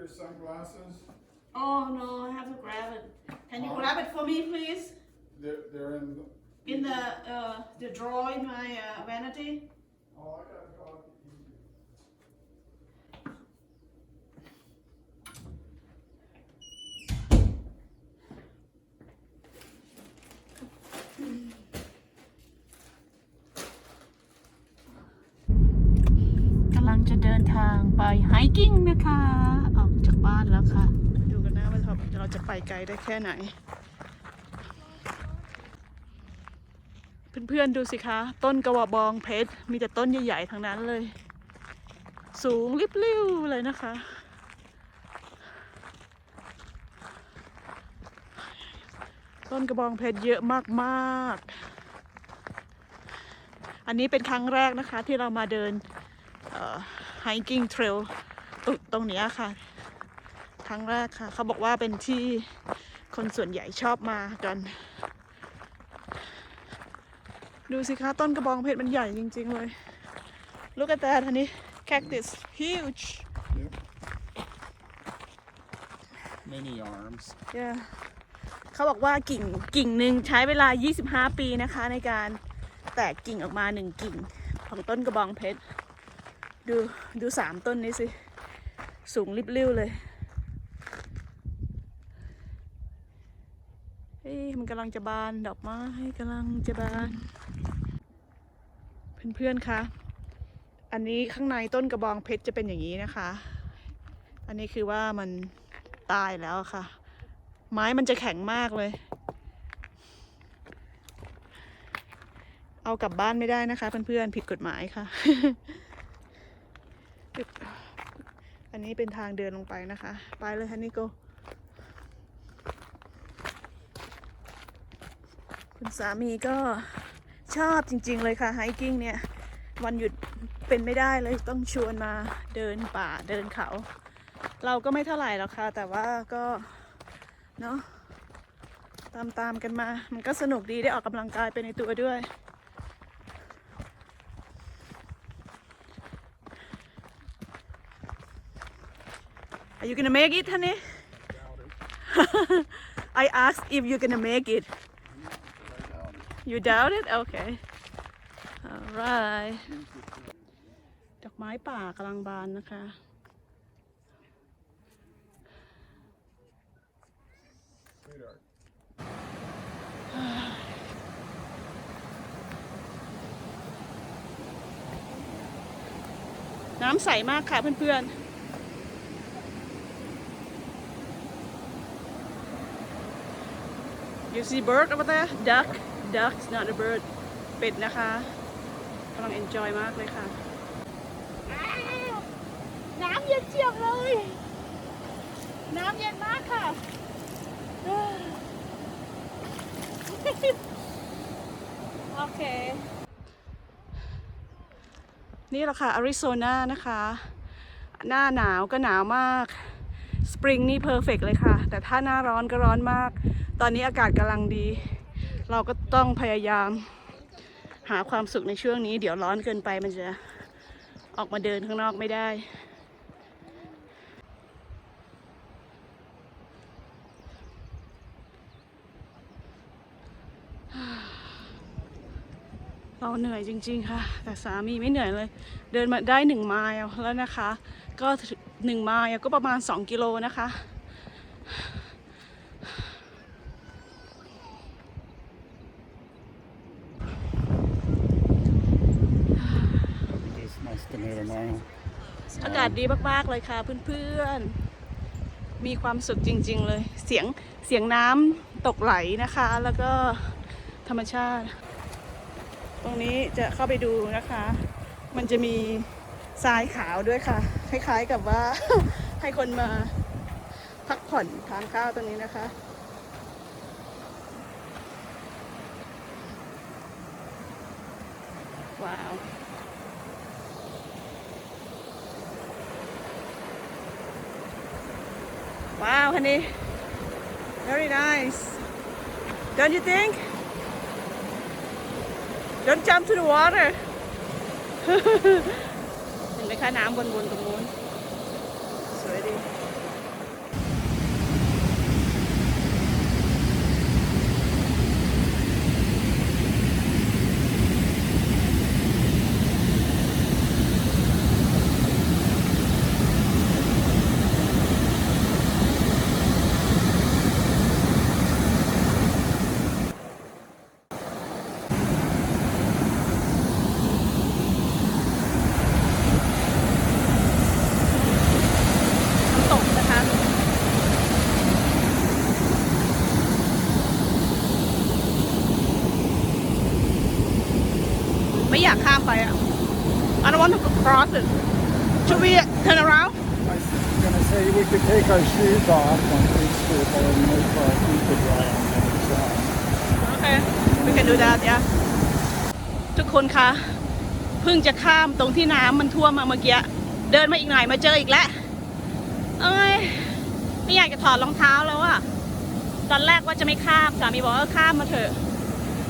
your sunglasses? Oh no, I have to grab it. Can you grab it for me, please? They're, they're in. the- In the uh, the drawer in my uh, vanity. Oh, I gotta go out to eat. กำลังจะเดินทางไปไฮกิ้งนะคะ ออกจาก บ้านแล้วค่ะ ดูกันนะว่าเราจะไปไกลได้แค่ไหน เพื่อนๆดูสิคะ ต้นกระบองเพชร มีแต่ต้นใหญ่ๆทั้งนั้นเลย สูงริบลิ่วเลยนะคะ ต้นกระบองเพชรเยอะมากๆ อันนี้เป็นครั้งแรกนะคะที่เรามาเดิน hiking trail ตรงตรงนี้ค่ะ รั้งแรกค่ะ เขาบอกว่าเป็นที่คนส่วนใหญ่ชอบมากัน ดูสิคะต้นกระบองเพชรมันใหญ่จริง ๆ เลย Look at that อันนี้ cactus huge Yep. Many arms. yeah เขาบอกว่ากิ่งกิ่งหนึ่งใช้เวลา 25 ปีนะคะ ในการแตกกิ่งออกมาหนึ่งกิ่ง ของต้นกระบองเพชร ดูดูสามต้นนี้สิ สูงริบลิ่วเลย เฮ้ยมัน กำลังจะบาน ดอกไม้กำลังจะบาน เพื่อนๆคะ อันนี้ข้างในต้นกระบองเพชรจะเป็นอย่างนี้นะคะ อันนี้คือว่ามันตายแล้วค่ะ ไม้มันจะแข็งมากเลย เอากลับบ้านไม่ได้นะคะ เพื่อนๆผิดกฎหมายค่ะ อันนี้เป็นทางเดินลงไปนะคะ ไปเลยฮันนี่โก คุณ สามีก็ชอบจริง ๆ เลยค่ะไฮกิ้งเนี่ย วันหยุดเป็นไม่ได้เลยต้องชวนมาเดินป่าเดินเขา เราก็ไม่เท่าไหร่หรอกค่ะ แต่ว่าก็เนาะตามตามๆกันมา มันก็สนุกดีได้ออกกำลังกายไปในตัวด้วย Are you gonna make it, honey? I asked if you're gonna make it. You doubt it? Okay. Alright. ดอกไม้ป่ากำลังบานนะคะ น้ำใสมากค่ะเพื่อนๆ You see bird over there? Duck. Duck is not a bird. เป็ดนะคะกำลัง enjoy มากเลยค่ะ น้ำเย็นเจียบเลย น้ำเย็นมากค่ะ โอเค นี่แหละค่ะอาริโซนานะคะ หน้าหนาวก็หนาวมากสปริงนี่เพอร์เฟกเลยค่ะ แต่ถ้าหน้าร้อนก็ร้อนมาก ตอนนี้อากาศกำลังดี เราก็ต้องพยายามหาความสุขในช่วงนี้ เดี๋ยวร้อนเกินไปมันจะออกมาเดินข้างนอกไม่ได้เราเหนื่อยจริง ๆ ค่ะ แต่สามีไม่เหนื่อยเลย เดินมาได้หนึ่งไมล์แล้วนะคะ ก็หนึ่งไมล์ก็ประมาณ 2 กิโลนะคะ This must have made a mile. อากาศดีมากๆเลยค่ะเพื่อนๆ มีความสุขจริง ๆ เลย เสียงเสียงน้ำตกไหลนะคะ แล้วก็ธรรมชาติ ตรงนี้จะเข้าไปดูนะคะ มันจะมีทรายขาวด้วยค่ะ คล้ายๆกับว่าให้คนมาพักผ่อนทานข้าวตรงนี้นะคะว้าว Wow, honey. Very nice. Don't you think? Don't jump to the water. เห็นไหมคะน้ำวนๆตรงนู้น ไม่อยากข้ามไปอะ I don't want to cross it Should we turn around? turn around. okay we can do that yeah ทุกคนคะเพิ่งจะข้ามตรงที่น้ำมันท่วมมาเมื่อกี้เดินมาอีกหน่อยมาเจออีกแล้วเอ้ยไม่อยากจะถอดรองเท้าแล้วอะตอนแรกว่าจะไม่ข้ามสามีบอกว่าข้ามมาเถอะ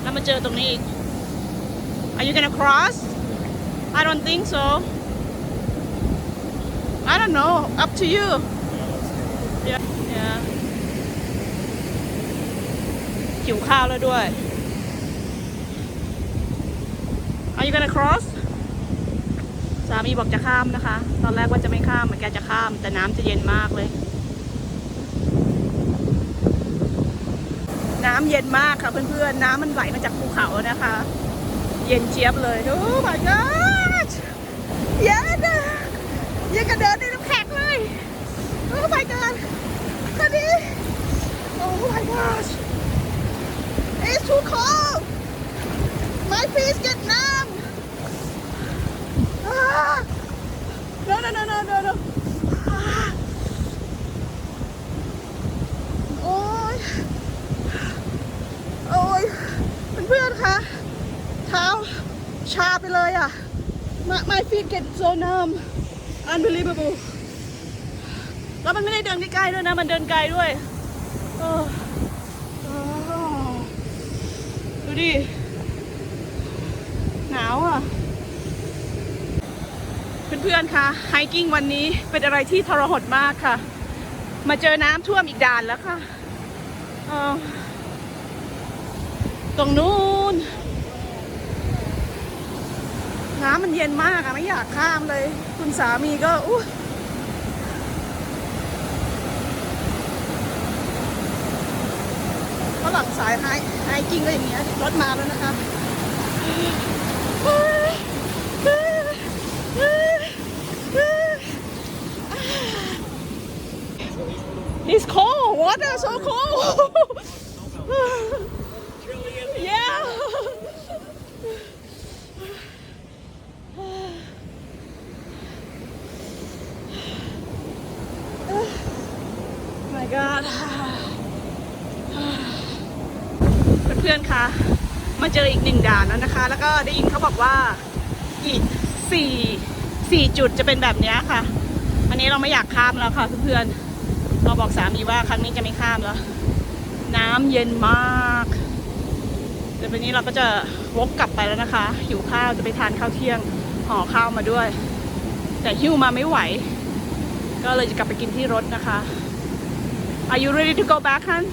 แล้วมาเจอตรงนี้อีก Are you gonna cross I don't think so I don't know up to you yeah yeah หิวข้าวแล้วด้วย Are you gonna cross สามีบอกจะข้ามนะคะ ตอนแรกว่าจะไม่ข้ามเหมือนแกจะข้าม แต่น้ำจะเย็นมากเลย น้ำเย็นมากค่ะเพื่อนๆ น้ำมันไหลมาจากภูเขานะคะ เย็นเจี๊ยบเลยโอ้ my god เย็นอะยังกระเดินในน้ำแข็งเลยโอ้ my god ตอนนี้โอ้ my gosh it's too cold my feet get numb ah no no no no no no ah โอ้ย โอ้ยเพื่อนๆ คะ เท้าชาไปเลยอะ my feet get so numb unbelievable แล้วมันไม่ได้เดินใกล้ๆด้วยนะ มันเดินไกลด้วยดูดิ หนาวอะ เพื่อนๆคะไฮกิ้งวันนี้เป็นอะไรที่ทรหดมากค่ะ มาเจอน้ำท่วมอีกด่านแล้วค่ะตรงนู้น น้ำมันเย็นมากอะไม่อยากข้ามเลย คุณสามีก็อู้ฝรั่งสายไฮไฮกิ้งก็อย่างเงี้ยรถมาแล้วนะคะ It's cold. Water so cold. yeah. my god เพื่อนๆคะมาเจออีกหนึ่งด่านแล้วนะคะ แล้วก็ได้ยินเขาบอกว่าอีกสี่สี่จุดจะเป็นแบบนี้ค่ะ อันนี้เราไม่อยากข้ามแล้วค่ะเพื่อนๆเราบอกสามีว่าครั้งนี้จะไม่ข้ามแล้ว น้ำเย็นมากเดี๋ยววันนี้เราก็จะวกกลับไปแล้วนะคะหิวข้าวจะไปทานข้าวเที่ยงห่อข้าวมาด้วย แต่หิ้วมาไม่ไหว ก็เลยจะกลับไปกินที่รถนะคะ Are you ready to go back, hon?